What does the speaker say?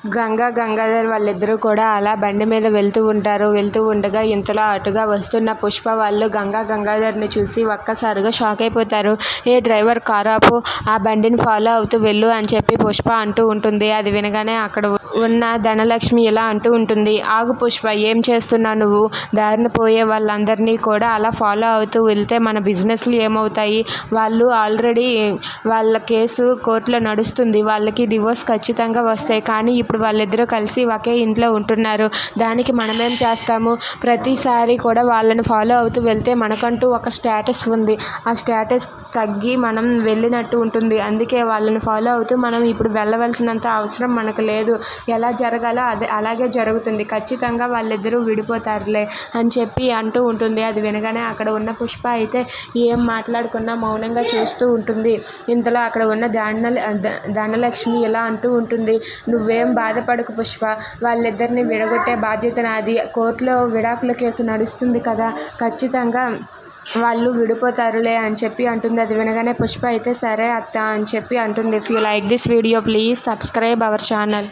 గంగా గంగాధర్ వాళ్ళిద్దరూ కూడా అలా బండి మీద వెళ్తూ ఉంటారు. వెళ్తూ ఉండగా ఇంతలో అటుగా వస్తున్న పుష్ప వాళ్ళు గంగా గంగాధర్ని చూసి ఒక్కసారిగా షాక్ అయిపోతారు. ఏ డ్రైవర్ కారు ఆపు ఆ బండిని ఫాలో అవుతూ వెళ్ళు అని చెప్పి పుష్ప అంటూ ఉంటుంది. అది వినగానే అక్కడ ఉన్న ధనలక్ష్మి ఇలా అంటూ ఉంటుంది. ఆగు పుష్ప ఏం చేస్తున్నావు నువ్వు? దారిన పోయే వాళ్ళందరినీ కూడా అలా ఫాలో అవుతూ వెళ్తే మన బిజినెస్లు ఏమవుతాయి? వాళ్ళు ఆల్రెడీ వాళ్ళ కేసు కోర్టులో నడుస్తుంది. వాళ్ళకి డివోర్స్ ఖచ్చితంగా వస్తాయి. కానీ ఇప్పుడు వాళ్ళిద్దరూ కలిసి ఒకే ఇంట్లో ఉంటున్నారు. దానికి మనమేం చేస్తాము? ప్రతిసారి కూడా వాళ్ళని ఫాలో అవుతూ వెళ్తే మనకంటూ ఒక స్టేటస్ ఉంది. ఆ స్టేటస్ తగ్గి మనం వెళ్ళినట్టు ఉంటుంది. అందుకే వాళ్ళని ఫాలో అవుతూ మనం ఇప్పుడు వెళ్ళవలసినంత అవసరం మనకు లేదు. ఎలా జరగాలో అదే అలాగే జరుగుతుంది. ఖచ్చితంగా వాళ్ళిద్దరూ విడిపోతారులే అని చెప్పి అంటూ ఉంటుంది. అది వినగానే అక్కడ ఉన్న పుష్ప అయితే ఏం మాట్లాడకుండా మౌనంగా చూస్తూ ఉంటుంది. ఇంతలో అక్కడ ఉన్న ధన ధనలక్ష్మి ఇలా అంటూ ఉంటుంది. నువ్వేం బాధపడకు పుష్ప. వాళ్ళిద్దరిని విడగొట్టే బాధ్యత నాది. కోర్టులో విడాకుల కేసు నడుస్తుంది కదా. ఖచ్చితంగా వాళ్ళు విడిపోతారులే అని చెప్పి అంటుంది. అది వినగానే పుష్ప అయితే సరే అత్త అని చెప్పి అంటుంది. If you like this video please subscribe our channel